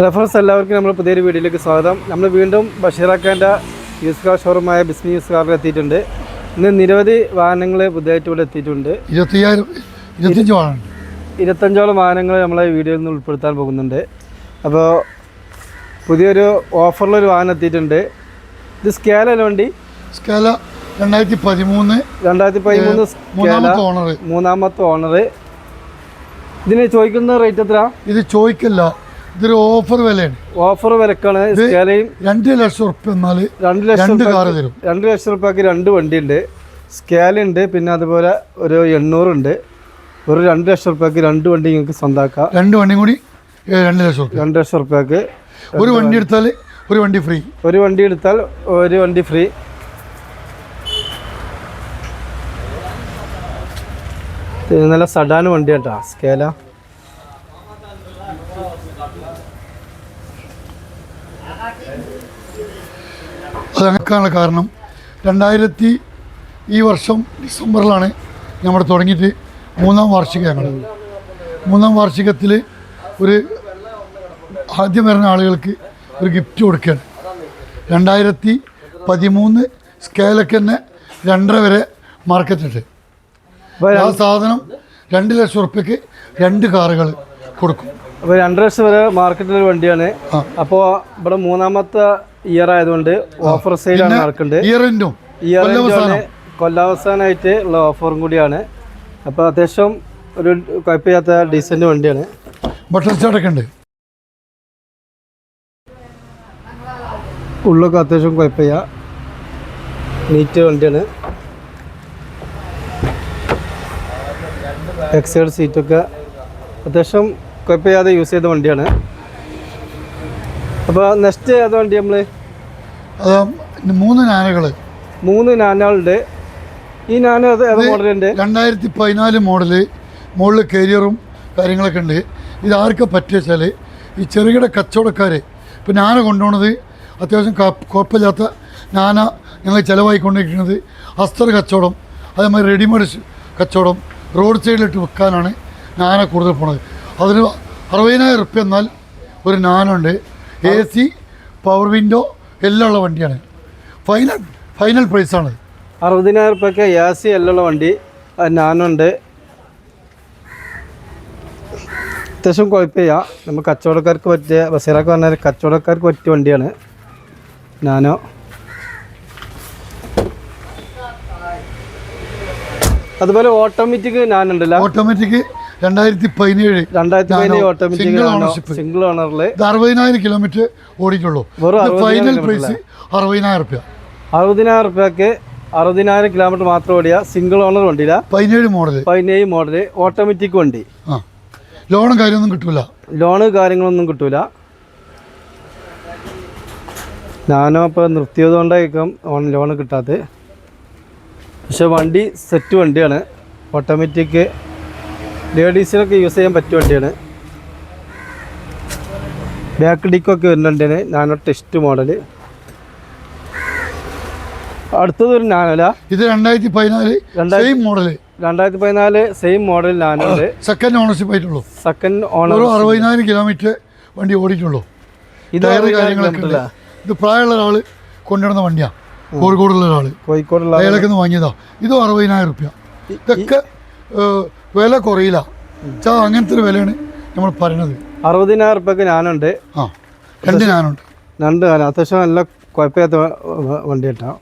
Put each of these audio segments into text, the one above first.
Reference എല്ലാവർക്കും നമ്മൾ പുതിയൊരു വീഡിയോയിലേക്ക് സ്വാഗതം. നമ്മൾ വീണ്ടും ബഷീറാക്കാന്റെ യൂസ് കാർ ഷോറൂമായ ബിസ്മി യൂസ് കാറിൽ എത്തിയിട്ടുണ്ട്. ഇന്ന് നിരവധി വാഹനങ്ങൾ പുതിയതായിട്ട് ഇവിടെ എത്തിയിട്ടുണ്ട്. ഇരുപത്തഞ്ചോളം വാഹനങ്ങൾ നമ്മളെ വീഡിയോയിൽ നിന്ന് ഉൾപ്പെടുത്താൻ പോകുന്നുണ്ട്. അപ്പോൾ പുതിയൊരു ഓഫറിലൊരു വാഹനം എത്തിയിട്ടുണ്ട്. ഇത് സ്കേലല്ല വണ്ടി? സ്കേല രണ്ടായിരത്തി പതിമൂന്ന് രണ്ടായിരത്തി പതിമൂന്ന് സ്കേല മൂന്നാമത്തെ ഓണർ ഇതിന് ചോദിക്കുന്ന റേറ്റ് എത്ര ഇത് ചോദിക്കല്ല. ഇതൊരു ഓഫർ വിലയാണ്. ഓഫർ വിലക്കാണ് സ്കേലയും രണ്ട് ലക്ഷം ഉറുപ്പ്യ എന്നാൽ രണ്ട് ലക്ഷം കാറ് തരും. രണ്ട് ലക്ഷം റുപ്യക്ക് രണ്ട് വണ്ടിയുണ്ട്. സ്കേലുണ്ട് പിന്നെ അതുപോലെ ഒരു എണ്ണൂറുണ്ട് ഒരു രണ്ട് ലക്ഷം റുപ്യക്ക് രണ്ട് വണ്ടി നിങ്ങൾക്ക് സ്വന്തമാക്കാം രണ്ട് വണ്ടിയും കൂടി രണ്ട് ലക്ഷം ഉറുപ്പ്യ. രണ്ട് ലക്ഷം റുപ്യക്ക് ഒരു വണ്ടി എടുത്താൽ ഒരു വണ്ടി ഫ്രീ. ഒരു വണ്ടി എടുത്താൽ ഒരു വണ്ടി ഫ്രീ. നല്ല സഡാൻ വണ്ടി കേട്ടോ സ്കേല അത് അങ്ങനെയുള്ള കാരണം രണ്ടായിരത്തി ഈ വർഷം ഡിസംബറിലാണ് നമ്മൾ തുടങ്ങിയിട്ട് മൂന്നാം വാർഷികം ഞങ്ങൾ മൂന്നാം വാർഷികത്തിൽ ഒരു ആദ്യം വരുന്ന ആളുകൾക്ക് ഒരു ഗിഫ്റ്റ് കൊടുക്കുകയാണ് രണ്ടായിരത്തി പതിമൂന്ന് സ്കേലൊക്കെ തന്നെ രണ്ടര വരെ മാർക്കറ്റിട്ട് ആ സാധനം രണ്ട് ലക്ഷം ഉറുപ്പ്യക്ക് രണ്ട് കാറുകൾ കൊടുക്കും. അപ്പോൾ രണ്ട് ലക്ഷം വരെ മാർക്കറ്റിലൊരു വണ്ടിയാണ്. അപ്പോൾ ഇവിടെ മൂന്നാമത്തെ ഇയർ ആയതുകൊണ്ട് ഓഫർ സെയിലാണ് നടക്കുന്നത് ഇയർ എൻഡും ഇയർ കൊല്ലവസാനം. കൊല്ലാവസാനമായിട്ട് ഉള്ള ഓഫറും കൂടിയാണ്. അപ്പോൾ അത്യാവശ്യം ഒരു കുഴപ്പമില്ലാത്ത ഡീസന്റ് വണ്ടിയാണ്. ബട്ടർ സ്റ്റാർട്ടൊക്കെ ഉണ്ട് ഉള്ളൊക്കെ അത്യാവശ്യം കുഴപ്പമില്ല. നീറ്റ് വണ്ടിയാണ്. എക്സൈഡ് സീറ്റൊക്കെ അത്യാവശ്യം കുഴപ്പമില്ലാതെ യൂസ് ചെയ്ത വണ്ടിയാണ്. അപ്പോൾ നെക്സ്റ്റ് ഏത് വണ്ടി നമ്മൾ മൂന്ന് നാനകൾ മൂന്ന് നാനകളുണ്ട് ഈ നാന ഏത് മോഡലുണ്ട് രണ്ടായിരത്തി പതിനാല് മോഡൽ മുകളിൽ കരിയറും കാര്യങ്ങളൊക്കെ ഉണ്ട്. ഇത് ആർക്കാ പറ്റിയ വെച്ചാൽ ഈ ചെറുകിട കച്ചവടക്കാർ ഇപ്പോൾ നാന കൊണ്ടുപോണത് അത്യാവശ്യം കുഴപ്പമില്ലാത്ത നാന ഞങ്ങൾ ചിലവായിക്കൊണ്ടിരിക്കുന്നത് അസ്തർ കച്ചവടം അതേമാതിരി റെഡിമെയ്ഡ് കച്ചവടം റോഡ് സൈഡിലിട്ട് വെക്കാനാണ് നാന കൂടുതൽ പോണത്. അതിന് അറുപതിനായിരം റുപ്യ എന്നാൽ ഒരു നാനുണ്ട്. എ സി പവർ വിൻഡോ എല്ലാം ഉള്ള വണ്ടിയാണ് ഫൈനൽ ഫൈനൽ പ്രൈസാണ് അറുപതിനായിരം റുപ്യൊക്കെ എ സി എല്ലാം ഉള്ള വണ്ടി ഞാനുണ്ട് അത്യാവശ്യം കുഴപ്പമില്ല. നമ്മൾ കച്ചവടക്കാർക്ക് പറ്റിയ ബസീറൊക്കെ പറഞ്ഞാൽ കച്ചവടക്കാർക്ക് പറ്റിയ വണ്ടിയാണ്. നാനോ. അതുപോലെ ഓട്ടോമാറ്റിക് നാനുണ്ടല്ലോ ഓട്ടോമാറ്റിക് രണ്ടായിരത്തി പതിനേഴ് രണ്ടായിരത്തി പതിനേഴ് ഓട്ടോമാറ്റിക് സിംഗിൾ ഓണർഷിപ്പ് സിംഗിൾ ഓണറിൽ ഇത് അറുപതിനായിരം കിലോമീറ്റർ ഓടിയിട്ടുള്ളൂ. അറുപതിനായിരം ഫൈനൽ പ്രൈസ് അറുപതിനായിരം റുപ്യ. അറുപതിനായിരം റുപ്യക്ക് അറുപതിനായിരം കിലോമീറ്റർ മാത്രം ഓടിയ സിംഗിൾ ഓണർ വണ്ടിയില? പതിനേഴ് മോഡൽ പതിനേഴ് മോഡൽ ഓട്ടോമാറ്റിക് വണ്ടി. ലോണും കാര്യമൊന്നും കിട്ടൂല. ലോണ് കാര്യങ്ങളൊന്നും കിട്ടൂല. ഞാനോ ഇപ്പോൾ നിർത്തിയത് കൊണ്ടായിരിക്കും ലോണ് കിട്ടാത്തത് പക്ഷെ വണ്ടി സെറ്റ് വണ്ടിയാണ്. ഓട്ടോമാറ്റിക് ലേഡീസിനൊക്കെ യൂസ് ചെയ്യാൻ പറ്റിയ വണ്ടിയാണ്. ബാക്ക് ഡിക്കൊക്കെ വരുന്നുണ്ട് നാനോ ടെസ്റ്റ് മോഡൽ അടുത്തത് ഒരു നാനോല ഇത് രണ്ടായിരത്തി പതിനാല് സെയിം മോഡൽ രണ്ടായിരത്തി പതിനാല് സെയിം മോഡൽ നാനോൽ സെക്കൻഡ് ഓണർഷിപ്പ് ആയിട്ടുള്ളൂ. സെക്കൻഡ് ഓണർ അറുപതിനായിരം കിലോമീറ്റർ വണ്ടി ഓടിയിട്ടുള്ളൂ. ഇത് കാര്യങ്ങളൊക്കെ പ്രായമുള്ള ഒരാൾ കൊണ്ടുവരുന്ന വണ്ടിയാണ് കോഴിക്കോടുള്ള ഒരാൾ കോഴിക്കോടുള്ള അയാളൊക്കെ വാങ്ങിയതാ. ഇതും അറുപതിനായിരം റുപ്യ. ഇതൊക്കെ വില കുറയില്ല. അങ്ങനത്തെ ഒരു വിലയാണ് നമ്മൾ പറയുന്നത്. അറുപതിനായിരം റുപ്യക്ക് ഞാനുണ്ട്. ആ രണ്ട് ഞാനുണ്ട്. രണ്ട് ഞാൻ അത്യാവശ്യം നല്ല കുഴപ്പമില്ലാത്ത വണ്ടി കേട്ടോ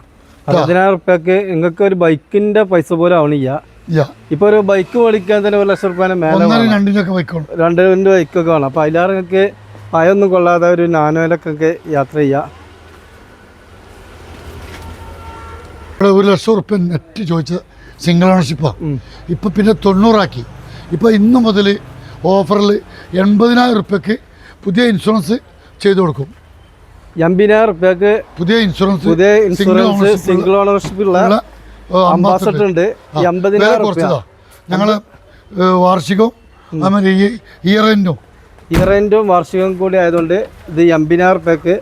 അറുപതിനായിരം റുപ്യക്ക് നിങ്ങൾക്ക് ഒരു ബൈക്കിന്റെ പൈസ പോലും ആവണില്ല. ഇപ്പൊ ഒരു ബൈക്ക് മേടിക്കാൻ തന്നെ ഒരു ലക്ഷം റുപ്യ മേലെ രണ്ട് രണ്ട് ബൈക്കൊക്കെ വേണം. അപ്പൊ അതിലാറ് നിങ്ങൾക്ക് ഭയമൊന്നും കൊള്ളാതെ ഒരു നാനോയിലൊക്കെ യാത്ര ചെയ്യാം. ഒരു ലക്ഷം റുപ്യ നെറ്റ് ചോദിച്ച സിംഗിൾ ഓണർഷിപ്പാണ് ഇപ്പൊ ഇപ്പം പിന്നെ തൊണ്ണൂറാക്കി. ഇപ്പോൾ ഇന്ന് മുതൽ ഓഫറിൽ എൺപതിനായിരം റുപ്യക്ക് പുതിയ ഇൻഷുറൻസ് ചെയ്തു കൊടുക്കും. എൺപതിനായിരം റുപ്യക്ക് പുതിയ ഇൻഷുറൻസ് പുതിയ ഇൻഷുറൻസ് സിംഗിൾ ഓണർഷിപ്പ് ഉള്ള ഉള്ള, അംബാസഡർ ഉണ്ട്. എൺപതിനായിരം വില റുപ്യ. കുറച്ചതാ. ഞങ്ങൾ വാർഷികവും അതുമാതിരി ഇയർ എൻഡും ഇയറന്റും വാർഷികവും കൂടി ആയതുകൊണ്ട് ഇത് എൺപതിനായിരം റുപ്യക്ക്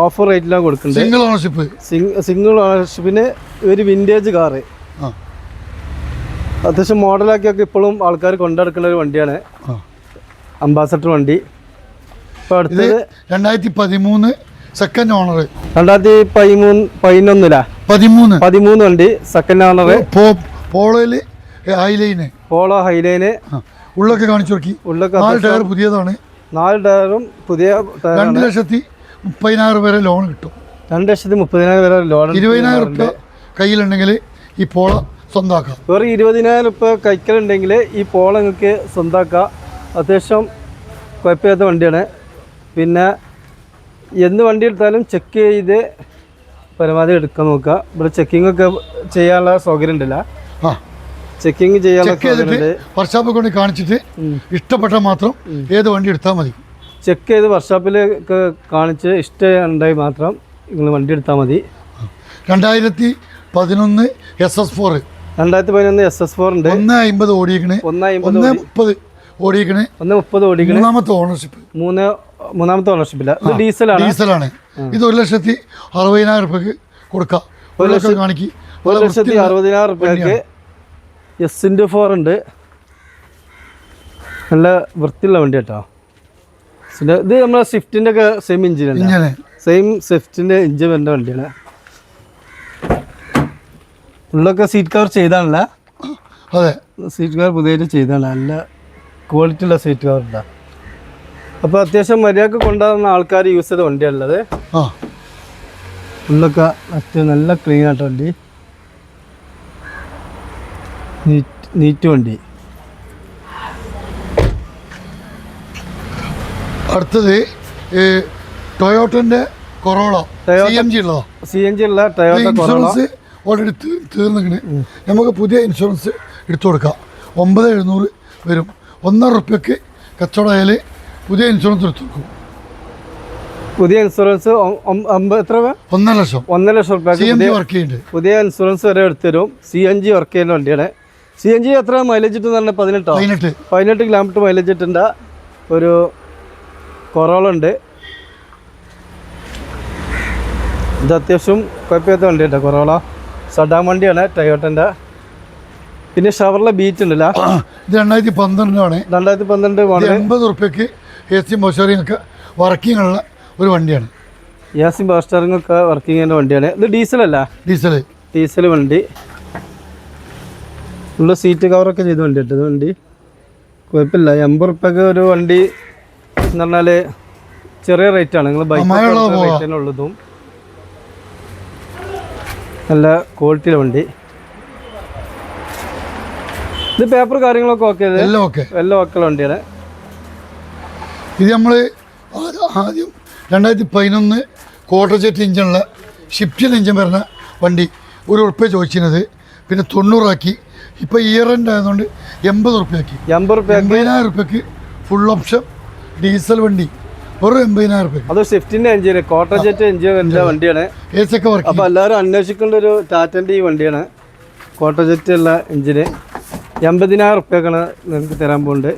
ഓഫർ റേറ്റിലാണ് കൊടുക്കുന്നത് സിംഗിൾ ഓണർഷിപ്പ് സിംഗ് സിംഗിൾ ഓണർഷിപ്പിന് ഒരു വിന്റേജ് കാറ് അത്യാവശ്യം മോഡലാക്കിയൊക്കെ ഇപ്പോഴും ആൾക്കാർ കൊണ്ടെടുക്കുന്ന ഒരു വണ്ടിയാണ്. അംബാസഡർ വണ്ടി. ഇപ്പൊ അടുത്ത് രണ്ടായിരത്തി പതിമൂന്ന് സെക്കൻഡ് ഓണർ രണ്ടായിരത്തി പതിമൂന്ന് പതിനൊന്നിലാ? പതിമൂന്ന്. പതിമൂന്ന് വണ്ടി സെക്കൻഡ് ഓണർ പോളോയിൽ ഹൈലൈന്. Polo Highline. ഉള്ളൊക്കെ കാണിച്ചു നോക്കി ഉള്ളൊക്കെ നാല് ടയർ പുതിയതാണ്. നാല് ടയറും പുതിയ രണ്ട് ലക്ഷത്തി മുപ്പതിനായിരം വരെ ലോൺ കിട്ടും. രണ്ട് ലക്ഷത്തി മുപ്പതിനായിരം വരെ ലോൺ ഇരുപതിനായിരം റുപ്യ കയ്യിലുണ്ടെങ്കിൽ ഈ പോള സ്വന്തമാക്കാം. വെറും ഇരുപതിനായിരം ഉപ്പ കൈക്കലുണ്ടെങ്കിൽ ഈ പോള നിങ്ങൾക്ക് സ്വന്തമാക്കാം. അത്യാവശ്യം കുഴപ്പമില്ലാത്ത വണ്ടിയാണ്. പിന്നെ എന്ത് വണ്ടി എടുത്താലും ചെക്ക് ചെയ്ത് പരമാവധി എടുക്കാൻ നോക്കുക. ഇവിടെ ചെക്കിംഗ് ഒക്കെ ചെയ്യാനുള്ള സൗകര്യം ഉണ്ടല്ല. ചെക്കിങ് ചെയ്യാനുള്ള വർഷാപ്പിൽ കൊണ്ട് കാണിച്ചിട്ട് ഇഷ്ടപ്പെട്ട മാത്രം ഏത് വണ്ടി എടുത്താൽ മതി. ചെക്ക് ചെയ്ത് വർക്ക്ഷോപ്പിൽ കാണിച്ച് ഇഷ്ടമുണ്ടായി മാത്രം നിങ്ങൾ വണ്ടി എടുത്താൽ മതി. രണ്ടായിരത്തി പതിനൊന്ന് എസ് എസ് ഫോർ രണ്ടായിരത്തി പതിനൊന്ന് എസ് എസ് ഫോർ ഉണ്ട്. ഒന്ന് അമ്പത് ഓടിക്കണ് ഒന്ന് മുപ്പത് ഓടിക്കണ് ഒന്ന് മുപ്പത് മൂന്നാമത്തെ ഓണർഷിപ്പ് മൂന്ന് മൂന്നാമത്തെ ഓണർഷിപ്പില്ല ഇത് ഡീസലാണ്. ഡീസലാണ്. ഇത് ഒരു ലക്ഷത്തി അറുപതിനായിരം റുപ്യക്ക് കൊടുക്കാം. ഒരു ലക്ഷം കാണിക്ക്. ഒരു ലക്ഷത്തി അറുപതിനായിരം റുപ്യക്ക് എസ് ഇന്റു ഫോർ ഉണ്ട്. നല്ല വൃത്തിയുള്ള വണ്ടി കേട്ടോ. ഇത് നമ്മളെ സ്വിഫ്റ്റിന്റെ ഒക്കെ സെയിം ഇങ്ങനെ. സെയിം സ്വിഫ്റ്റിന്റെ എഞ്ചിൻ വരുന്ന വണ്ടിയാണ്. ഉള്ളൊക്കെ സീറ്റ് കവർ ചെയ്താണല്ല? അതെ. സീറ്റ് കവർ പുതിയതായിട്ട് ചെയ്താണ് നല്ല ക്വാളിറ്റി ഉള്ള സീറ്റ് കവർ ഉണ്ടാ അപ്പോൾ അത്യാവശ്യം മര്യാദയ്ക്ക് കൊണ്ടുവന്ന ആൾക്കാർ യൂസ് ചെയ്ത വണ്ടിയാണുള്ളത്. ആ. ഉള്ളൊക്കെ അത്യാവശ്യം നല്ല ക്ലീൻ ആയിട്ട് വണ്ടി. നീറ്റ് വണ്ടി. അടുത്തത് ടൊയോട്ടന്റെ കൊറോള സി എം ജി ഉള്ളതാ. സി എൻ ജി ഉള്ള ടൊയോട്ട കൊറോള ഓൾറെഡി തീർന്നിങ്ങനെ നമുക്ക് പുതിയ ഇൻഷുറൻസ് എടുത്തു കൊടുക്കാം. ഒമ്പത് എഴുന്നൂറ് വരും. ഒന്നര റുപ്യക്ക് കച്ചവടമായാൽ പുതിയ ഇൻഷുറൻസ് എടുത്തു കൊടുക്കും. പുതിയ ഇൻഷുറൻസ് എത്ര ഒന്നര ലക്ഷം. ഒന്നര ലക്ഷം റുപ്യ പുതിയ ഇൻഷുറൻസ് വരെ എടുത്തുതരും സി എൻ ജി വർക്ക് ചെയ്യുന്ന വണ്ടിയാണ്. സി എൻ ജി എത്ര മൈലേജ് ഇട്ടെന്ന് പറഞ്ഞാൽ പതിനെട്ടോ? പതിനെട്ട്. പതിനെട്ട് കിലോമീറ്റർ മൈലേജ് ഇട്ടുണ്ട് ഒരു കൊറോള ഉണ്ട്. ഇത് അത്യാവശ്യം കുഴപ്പമില്ലാത്ത വണ്ടി കേട്ടോ കൊറോള സഡാൻ വണ്ടിയാണ് ടയോട്ടന്റെ. പിന്നെ ഷവറിലെ ബീച്ച് ഉണ്ടല്ലോ. ഇത് രണ്ടായിരത്തി പന്ത്രണ്ടാണ് രണ്ടായിരത്തി പന്ത്രണ്ട് എൺപത് റുപ്യക്ക് എ സി മോശറിങ്ങൊക്കെ വർക്കിംഗ് ഉള്ള ഒരു വണ്ടിയാണ്. എ സി സ്റ്റാറിംഗ് ഒക്കെ വർക്കിംഗ് ചെയ്യുന്ന വണ്ടിയാണ്. ഇത് ഡീസലല്ല? ഡീസൽ ഡീസൽ വണ്ടി. ഉള്ള സീറ്റ് കവറൊക്കെ ചെയ്ത വണ്ടി ഇത് വണ്ടി. കുഴപ്പമില്ല. എൺപത് റുപ്യക്ക് ഒരു വണ്ടി എന്ന് പറഞ്ഞാൽ ചെറിയ റേറ്റ് ആണ്. നിങ്ങൾ ബൈക്ക് പോവാ. ഉള്ളതും. നല്ല ക്വാളിറ്റിയുടെ വണ്ടി. ഇത് പേപ്പർ കാര്യങ്ങളൊക്കെ ഓക്കെ എല്ലാം ഓക്കെ എല്ലാം ഓക്കെ വണ്ടിയാണ്. ഇത് നമ്മൾ ആദ്യം രണ്ടായിരത്തി പതിനൊന്ന് ക്വാർട്ടർ ജെറ്റ് ഇഞ്ചിനുള്ള ഷിഫ്റ്റിൽ ഇഞ്ചിൻ വരുന്ന വണ്ടി. ഒരു ഉറുപ്പ്യ ചോദിച്ചിരുന്നത്. പിന്നെ തൊണ്ണൂറാക്കി. ഇപ്പോൾ ഇയർ എൻഡ് ആയതുകൊണ്ട് എൺപത് ഉറുപ്പ്യാക്കി എൺപത് ഉറുപ്പ്യ എൺപതിനായിരം ഉറുപ്പ്യക്ക് ഫുൾ ഓപ്ഷൻ ഡീസൽ വണ്ടി. വെറും എൺപതിനായിരം അത് സ്വിഫ്റ്റിന്റെ എഞ്ചിൻ കോട്ടർ ജെറ്റ് എഞ്ചിൻ വരുന്ന വണ്ടിയാണ്. അപ്പോൾ എല്ലാവരും അന്വേഷിക്കേണ്ട ഒരു ടാറ്റന്റെ ഈ വണ്ടിയാണ്. കോട്ടർ ജെറ്റ് ഉള്ള എഞ്ചിന് എൺപതിനായിരം റുപ്യക്കാണ് നിങ്ങൾക്ക് തരാൻ പോകുന്നത്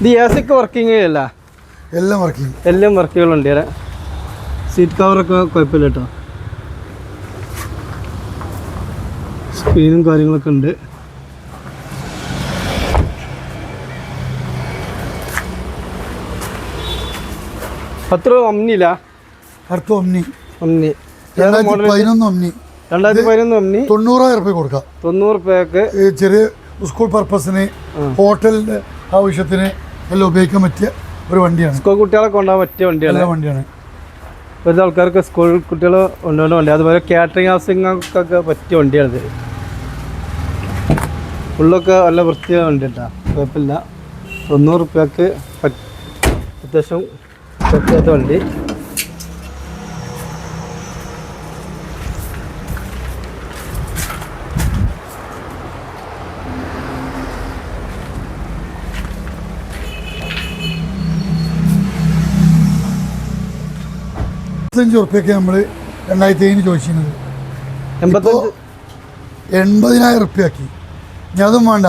ഇത് എ സിക്ക് വർക്കിംഗ് അല്ല എല്ലാം വർക്കിംഗ് എല്ലാം വർക്ക് ചെയ്യുന്ന വണ്ടിയാണ്. സീറ്റ് കവറൊക്കെ കുഴപ്പമില്ല കേട്ടോ. സ്ക്രീനും കാര്യങ്ങളൊക്കെ ഉണ്ട്. പത്ത് രൂപ ഒമ്നിയില്ല അടുത്ത ഒമ്നി ഒമ്നി രണ്ടായിരത്തി പതിനൊന്ന് ഒമ്നി രണ്ടായിരത്തി പതിനൊന്ന് ഒമ്നി തൊണ്ണൂറായിരം ഉറുപ്പ്യ കൊടുക്കാം. തൊണ്ണൂറ് റുപ്യക്ക്. ചെറിയ സ്കൂൾ പർപ്പസിന് ഹോട്ടലിന്റെ ആവശ്യത്തിന് എല്ലാം ഉപയോഗിക്കാൻ പറ്റിയ ഒരു വണ്ടിയാണ്. സ്കൂൾ കുട്ടികളെ കൊണ്ടുപോകാൻ പറ്റിയ വണ്ടിയാണ് നല്ല വണ്ടിയാണ്. ഒരു ആൾക്കാർക്ക് സ്കൂൾ കുട്ടികൾ കൊണ്ടുപോകുന്ന വണ്ടി. അതുപോലെ കാറ്ററിംഗ് ഹൗസിങ്ങൊക്കെ പറ്റിയ വണ്ടിയാണിത് ഉള്ളൊക്കെ നല്ല വൃത്തിയുള്ള വണ്ടി കേട്ടോ. കുഴപ്പമില്ല. തൊണ്ണൂറ് റുപ്യക്ക് അത്യാവശ്യം കുഴപ്പമില്ലാത്ത വണ്ടി ഇരുപത്തഞ്ച് ഉറുപ്പ്യൊക്കെ നമ്മൾ രണ്ടായിരത്തി ഏഴിന് ചോദിച്ചിരുന്നത്. എൺപത്തഞ്ച് എൺപതിനായിരം ഉറുപ്പ്യാക്കി ഇനി അതും വേണ്ട.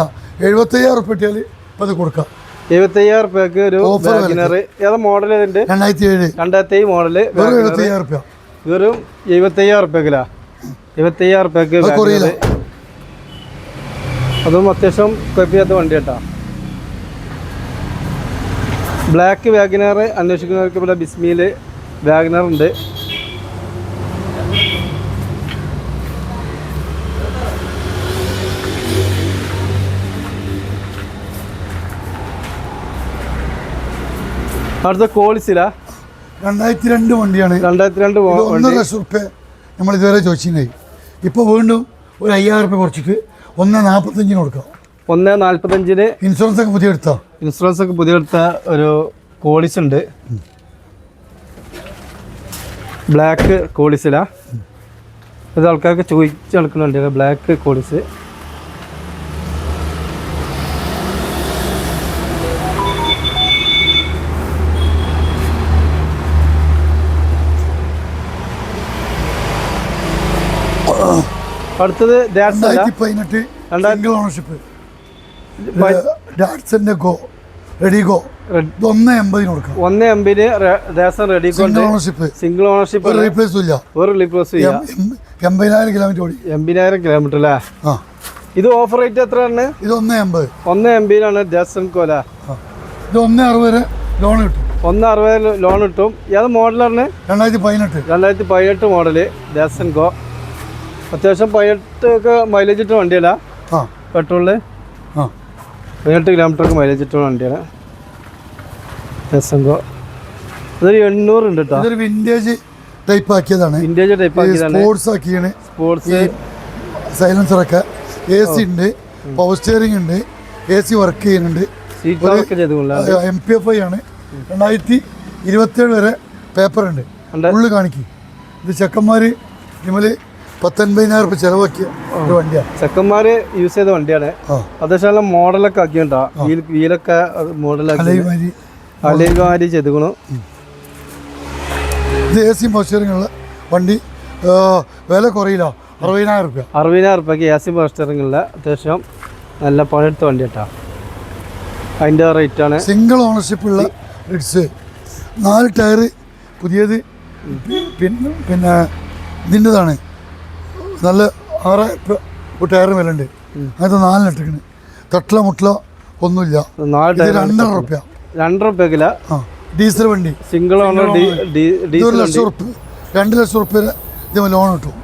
എഴുപത്തയ്യായിരം ഉറുപ്പ്യ ഇട്ടിയാൽ ഇപ്പം അത് കൊടുക്കാം. എഴുപത്തയ്യായിരം റുപ്യക്ക് ഒരു വാഗനർ ഏതാ മോഡൽ ഇതിന്റെ രണ്ടായിരത്തി ഏഴ് രണ്ടായിരത്തി ഏഴ് മോഡൽ വെറും എഴുപത്തയ്യായിരം ഉറുപ്പ്യ. വെറും എഴുപത്തയ്യായിരം റുപ്യക്കിലാ എഴുപത്തയ്യായിരം റുപ്യക്ക് അതും അത്യാവശ്യം കുഴപ്പമില്ലാത്ത വണ്ടി കേട്ടാ ബ്ലാക്ക് വാഗനർ അന്വേഷിക്കുന്നവർക്ക് ഇവിടെ ബിസ്മിയിൽ വാഗനർ ഉണ്ട്. അടുത്ത കോളിസില രണ്ടായിരത്തി രണ്ട് വണ്ടിയാണ് രണ്ടായിരത്തി രണ്ട് ഒന്നര ലക്ഷം റുപ്യ നമ്മൾ ഇതുവരെ ചോദിച്ചിട്ടുണ്ടായി. ഇപ്പോൾ വീണ്ടും ഒരു അയ്യായിരം റുപ്യ കുറച്ചിട്ട് ഒന്ന് നാൽപ്പത്തഞ്ചിന് കൊടുക്കാം. ഒന്ന് നാൽപ്പത്തഞ്ചിന് ഇൻഷുറൻസ് ഒക്കെ പുതിയ എടുത്താ ഇൻഷുറൻസ് ഒക്കെ പുതിയ എടുത്ത ഒരു കോളിസ് ഉണ്ട്. ബ്ലാക്ക് കോളിസില ഇത് ആൾക്കാർക്ക് ചോദിച്ചു നടക്കുന്നുണ്ട് ബ്ലാക്ക് കോളിസ് അടുത്തത് രണ്ടായിരത്തി പതിനെട്ട് സിംഗിൾ ഓണർഷിപ്പ് ഡാറ്റ്സന്റെ ഗോ റെഡി ഗോ ഒന്ന് എൺപതിന് കൊടുക്കാം. ഒന്ന് Redi single ownership single ownership ഒരു റീപ്ലേസും ഇല്ല. ഒരു എൺപതിനായിരം കിലോമീറ്റർ ഓടി. എൺപതിനായിരം കിലോമീറ്റർ അല്ലേ? ആ. ഇത് ഓഫർ റേറ്റ് എത്രയാണ്? ഇത് ഒന്ന് എൺപത്. ഒന്ന് എംബിയിലാണ് ജാസൺ കോല ഇത് ഒന്ന് അറുപത് ലോൺ കിട്ടും. ഒന്ന് അറുപത് ലോൺ കിട്ടും. ഏത് മോഡലാണ് രണ്ടായിരത്തി പതിനെട്ട് രണ്ടായിരത്തി പതിനെട്ട് മോഡൽ ദേശൻ ഗോ അത്യാവശ്യം പതിനെട്ട് ഒക്കെ മൈലേജ് ഇട്ട വണ്ടിയല്ല. ആ. പെട്രോളിൽ ആ. പതിനെട്ട് കിലോമീറ്റർ ഒക്കെ മൈലേജ് ഇട്ട വണ്ടിയാണ്. എസംഗോ ഇതൊരു എണ്ണൂറ് ഉണ്ട് കേട്ടോ ഇതൊരു വിന്റേജ് ടൈപ്പ് ആക്കിയതാണ്. വിന്റേജ് ടൈപ്പ് ആക്കിയതാണ്. സ്പോർട്സ് ആക്കിയാണ്. സ്പോർട്സ് സൈലൻസർ ഒക്കെ. എ സി ഉണ്ട്. പവർ സ്റ്റിയറിംഗ് ഉണ്ട്. എ സി വർക്ക് ചെയ്യുന്നുണ്ട്. എം പി എഫ് ഐ ആണ്. രണ്ടായിരത്തി ഇരുപത്തേഴ് വരെ പേപ്പർ ഉണ്ട്. ഉണ്ട്. ഉള്ളു കാണിക്കും. ഇത് ചെക്കന്മാർ ഇമ്മൽ പത്തൊൻപതിനായിരം റുപ്യ ചെലവാക്കിയ ഒരു വണ്ടിയാണ് ചെക്കന്മാര് യൂസ് ചെയ്ത വണ്ടിയാണ്. അത്യാവശ്യം നല്ല മോഡലൊക്കെ ആക്കിയുണ്ടാ. വീലൊക്കെ മോഡലാക്കി അലൈമാരി ചെയ്തുക്കണു. ഇത് എ സി മോസ്റ്ററിങ്ങുള്ള വണ്ടി. വില കുറയില്ല. അറുപതിനായിരം റുപ്യ അറുപതിനായിരം റുപ്യക്ക് എ സി മോസ്റ്ററിങ്ങുള്ള അത്യാവശ്യം നല്ല പണിയെടുത്ത വണ്ടി കേട്ടാ അതിന്റെ ആണ്. സിംഗിൾ ഓണർഷിപ്പ് ഉള്ള റിഡ്സ് നാല് ടയർ പുതിയത്. പിന്നെ പിന്നെ ഇതിന്റെതാണ് നല്ല ആറ് ടയറ് ഒരു ടയർ വില ഉണ്ട് അങ്ങനത്തെ നാലിനിട്ടിക്കണ് തട്ടില മുട്ടല ഒന്നുമില്ല. രണ്ടര റുപ്യ രണ്ട് ആ ഡീസൽ വണ്ടി. സിംഗിൾ ഓണർ ഡീസൽ ലക്ഷം റുപ്യ രണ്ട് ലക്ഷം റുപ്യ ലോൺ കിട്ടും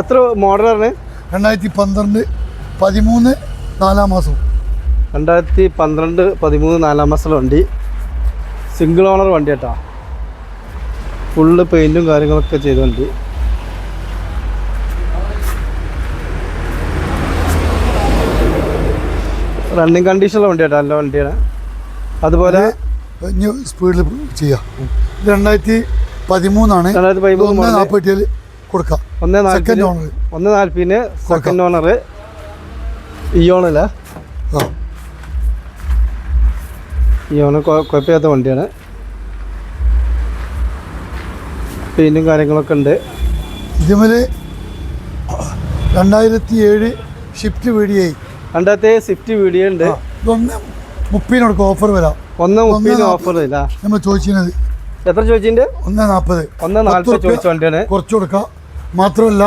എത്ര മോഡലാണ് രണ്ടായിരത്തി പന്ത്രണ്ട് പതിമൂന്ന് നാലാം മാസം. രണ്ടായിരത്തി പന്ത്രണ്ട് പതിമൂന്ന് നാലാം മാസം വണ്ടി. സിംഗിൾ ഓണർ വണ്ടി കേട്ടോ. ഫുള്ള് പെയിന്റും കാര്യങ്ങളൊക്കെ ചെയ്ത വണ്ടി. റണ്ണിങ് കണ്ടീഷനുള്ള വണ്ടി കേട്ടോ നല്ല വണ്ടിയാണ്. അതുപോലെ സ്പീഡിൽ ചെയ്യാം. രണ്ടായിരത്തി പതിമൂന്നാണ്. രണ്ടായിരത്തി നാൽപ്പത്തിയേഴ് കൊടുക്കാം. ഒന്ന് സെക്കൻഡ് ഓണർ ഒന്ന് നാൽപ്പതിന് സെക്കൻഡ് ഓണർ ഇയോണല്ല ആ. ഇയോണ് കുഴപ്പമില്ലാത്ത വണ്ടിയാണ്. പെയിന്റും കാര്യങ്ങളൊക്കെ ഉണ്ട്. ഇതുമൽ രണ്ടായിരത്തി ഏഴ് ഷിഫ്റ്റ് വീഡിയായി രണ്ടാമത്തെ സ്വിഫ്റ്റ് വീഡിയോ ഉണ്ട്. ഇതൊന്ന് മുപ്പതിന് കൊടുക്കും ഓഫർ വരാം. ഒന്ന് മുപ്പതിന്. ഓഫർ ഇല്ല നമ്മൾ ചോദിച്ചത് എത്ര ചോദിച്ചിട്ടുണ്ട്? ഒന്ന് നാൽപ്പത് ഒന്ന് നാൽപ്പത് ചോദിച്ചോണ്ടാണ് കുറച്ച് കൊടുക്കാം. മാത്രമല്ല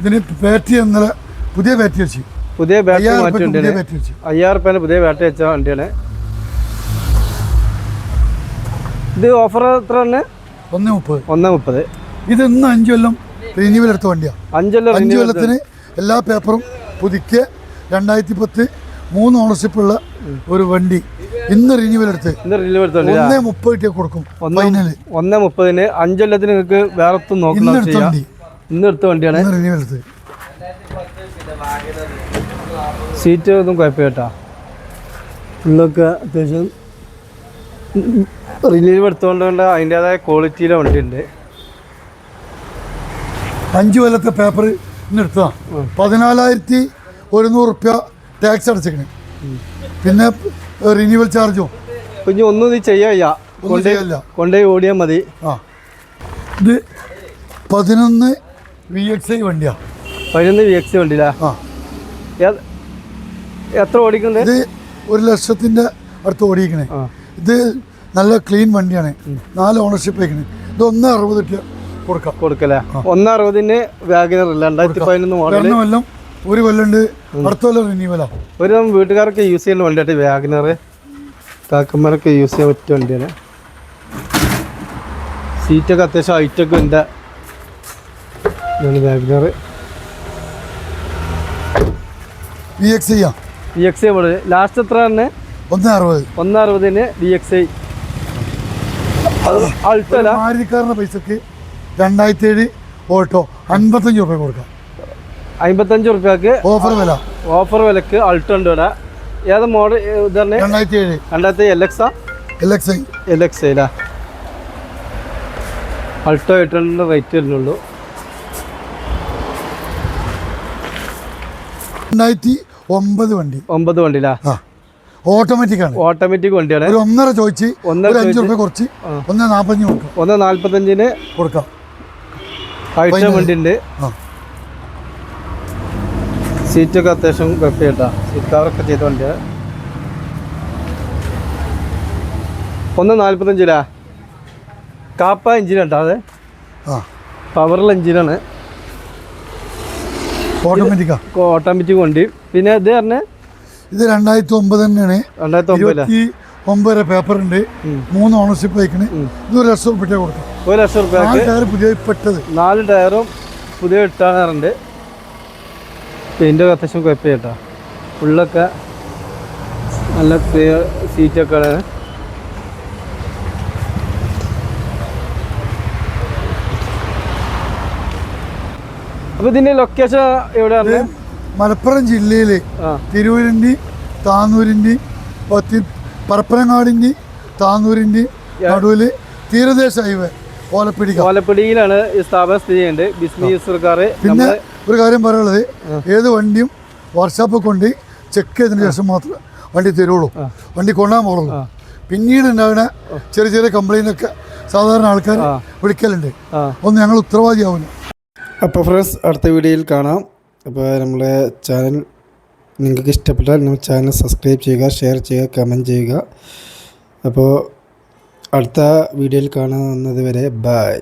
ഇതിന് ബാറ്ററി ഇന്നലെ പുതിയ ബാറ്ററി വെച്ച്. പുതിയ ബാറ്ററി അയ്യായിരം റുപ്യ മാറ്റി പുതിയ ബാറ്ററി വെച്ച്. അയ്യായിരം റുപ്യേന്റെ പുതിയ ബാറ്ററി വെച്ച വണ്ടിയാണ്. ഇത് ഓഫർ എത്ര തന്നെ ഒന്ന് മുപ്പത്. ഒന്ന് മുപ്പത്. ഇത് ഇന്ന് അഞ്ച് കൊല്ലം റിന്യൂവൽ എടുത്ത വണ്ടിയാണ് അഞ്ചല്ല അഞ്ച് കൊല്ലത്തിന് എല്ലാ പേപ്പറും പുതുക്കിയ രണ്ടായിരത്തി പത്ത് മൂന്ന് ഓണർഷിപ്പുള്ള ഒരു വണ്ടി ഇന്ന് റിന്യൂവൽ എടുത്ത് ഒന്നേ മുപ്പത് കൊടുക്കും ഫൈനൽ ഒന്നേ മുപ്പതിന് അഞ്ചൊല്ലത്തിന് നിങ്ങൾക്ക് വേറെ ഇന്ന് എടുത്ത വണ്ടിയാണ്. റിന്യൂവൽ എടുത്ത്. സീറ്റ് ഒന്നും കുഴപ്പമില്ല കേട്ടോ. ഉള്ളൊക്കെ അത്യാവശ്യം റിലീവ് എടുത്തുകൊണ്ട് അതിന്റെതായ ക്വാളിറ്റിയിലെ വണ്ടി ഉണ്ട് അഞ്ച് കൊല്ലത്തെ പേപ്പർ ഇന്ന് എടുത്തതാണ് പതിനാലായിരത്തി ഒരുന്നൂറ് റുപ്യ ടാക്സ് അടച്ചേക്കണ് പിന്നെ റിന്യൂവൽ ചാർജോ കുഞ്ഞു ഒന്നും നീ ചെയ്യാ ഒന്നും കൊണ്ടേ ഓടിയാൽ മതി. ആ. ഇത് പതിനൊന്ന് വി എക്സ് ഐ വണ്ടിയാ. പതിനൊന്ന് വി എക്സ് വണ്ടിയില്ല ആ. എത്ര ഓടിക്കുന്നത് ഇത് ഒരു ലക്ഷത്തിന്റെ അടുത്ത് ഓടിക്കണേ. ഇത് നല്ല ക്ലീൻ വണ്ടിയാണ്. നാല് ഓണർഷിപ്പ് ആയിക്കണേ. ഇത് ഒന്ന് അറുപത് കൊടുക്കാം. കൊടുക്കല്ലേ ഒന്ന് അറുപതിന് വാഗനർ ഇല്ല രണ്ടായിരത്തി പതിനൊന്ന് കൊല്ലം ഒരു കൊല്ലുണ്ട്. അടുത്ത കൊല്ലം റിന്യൂവലാ ഒരു വീട്ടുകാർക്ക് യൂസ് ചെയ്യുന്ന വണ്ടിയായിട്ട് വാഗ്നർ കാക്കന്മാരൊക്കെ യൂസ് ചെയ്യാൻ പറ്റിയ വണ്ടിയാണ്. സീറ്റൊക്കെ അത്യാവശ്യം ഹൈറ്റൊക്കെ ഉണ്ട്. ഇതാണ് വാഗ്നർ വി എക്സ് ചെയ്യാം V X I model last എത്ര തന്നെ ഒന്ന് അറുപത്. ഒന്ന് അറുപതിന് വി എക്സ് ഐ അൾട്ടല മാരുതിക്കാരന്റെ പൈസക്ക് രണ്ടായിരത്തി ഏഴ് ഓട്ടോ അൻപത്തഞ്ച് രൂപ കൊടുക്കാം. അമ്പത്തഞ്ച് റുപ്യക്ക് ഓഫർ വില. ഓഫർ വിലക്ക് അൾട്ടോ ഉണ്ട് ഇവിടെ. ഏത് മോഡൽ ഇതന്നെ രണ്ടായിരത്തി ഏഴ്. രണ്ടായിരത്തി L എക്സാ L X I. L X I Alto എട്ടിന്റെ റേറ്റ് വരുന്നുള്ളൂ. രണ്ടായിരത്തി ഒമ്പത് വണ്ടി ഒമ്പത് വണ്ടിയിലാ ഓട്ടോമാറ്റിക് ആണ്. ഓട്ടോമാറ്റിക് വണ്ടിയാണ്. ഒരു ഒന്നര ചോദിച്ച് ഒന്നര അഞ്ച് കുറച്ച്. ഒന്ന് നാൽപ്പത്തഞ്ച് കൊടുക്കാം. ഒന്ന് നാൽപ്പത്തഞ്ചിന് കൊടുക്കാം. വണ്ടി ഉണ്ട്. ആ. സീറ്റൊക്കെ അത്യാവശ്യം കുഴപ്പമില്ല സീറ്റ് കവറൊക്കെ ചെയ്ത വണ്ടിയാണ് ഒന്ന് നാൽപ്പത്തഞ്ചിലാ കാപ്പ എഞ്ചിൻ കേട്ടോ അതെ? ആ. പവറുള്ള എഞ്ചിനാണ് ഓട്ടോമാറ്റിക്കാ ഓട്ടോമാറ്റിക് വണ്ടി. പിന്നെ ഇത് പറഞ്ഞേ? ഇത് രണ്ടായിരത്തി ഒമ്പത് തന്നെയാണ്. രണ്ടായിരത്തി ഒമ്പതിലാ ഒമ്പതര ഉണ്ട് മൂന്ന് ഓണർഷിപ്പ് ബൈക്കിന് ഇത് ഒരു ലക്ഷം റുപ്യ കൊടുക്കും ഒരു ലക്ഷം റുപ്യ ടയർ പുതിയ പെട്ടത്. നാല് ടയറും പുതിയ ഇട്ടാറുണ്ട് പെയിന്റ് അത്യാവശ്യം കുഴപ്പമില്ല. കേട്ടോ ഉള്ളൊക്കെ നല്ല ക്ലിയർ സീറ്റൊക്കെ ഉള്ളത് അപ്പൊ ഇതിന്റെ ലൊക്കേഷൻ എവിടെയാണ് മലപ്പുറം ജില്ലയിൽ. തിരൂരിന്റെ താന്നൂരിന്റെ പത്തി പരപ്പനങ്ങാടിന്റെ താന്നൂരിന്റെ നടുവിൽ തീരദേശ ഹൈവേ ഓലപ്പിടി ഓലപ്പിടിയിലാണ് ഈ സ്ഥാപനം സ്ഥിതി ചെയ്യുന്നത്. ബിസിനസ്സുകാർ പിന്നെ ഒരു കാര്യം പറയുള്ളത് ഏത് വണ്ടിയും വർക്ക്ഷോപ്പിൽ കൊണ്ട് ചെക്ക് ചെയ്തതിന് ശേഷം മാത്രം വണ്ടി തരുള്ളൂ. വണ്ടി കൊണ്ടാൻ പോകുള്ളൂ പിന്നീട് ഉണ്ടാകുന്ന ചെറിയ ചെറിയ കംപ്ലൈന്റ് ഒക്കെ സാധാരണ ആൾക്കാർ. വിളിക്കലുണ്ട്. ഒന്ന് ഒന്നും ഞങ്ങൾ ഉത്തരവാദിയാവില്ല അപ്പോൾ ഫ്രണ്ട്സ് അടുത്ത വീഡിയോയിൽ കാണാം. അപ്പോൾ നമ്മളെ ചാനൽ നിങ്ങൾക്ക് ഇഷ്ടപ്പെട്ടാൽ നമ്മൾ ചാനൽ സബ്സ്ക്രൈബ് ചെയ്യുക ഷെയർ ചെയ്യുക കമന്റ് ചെയ്യുക. അപ്പോൾ അടുത്ത വീഡിയോയിൽ കാണുന്നത് വരെ ബൈ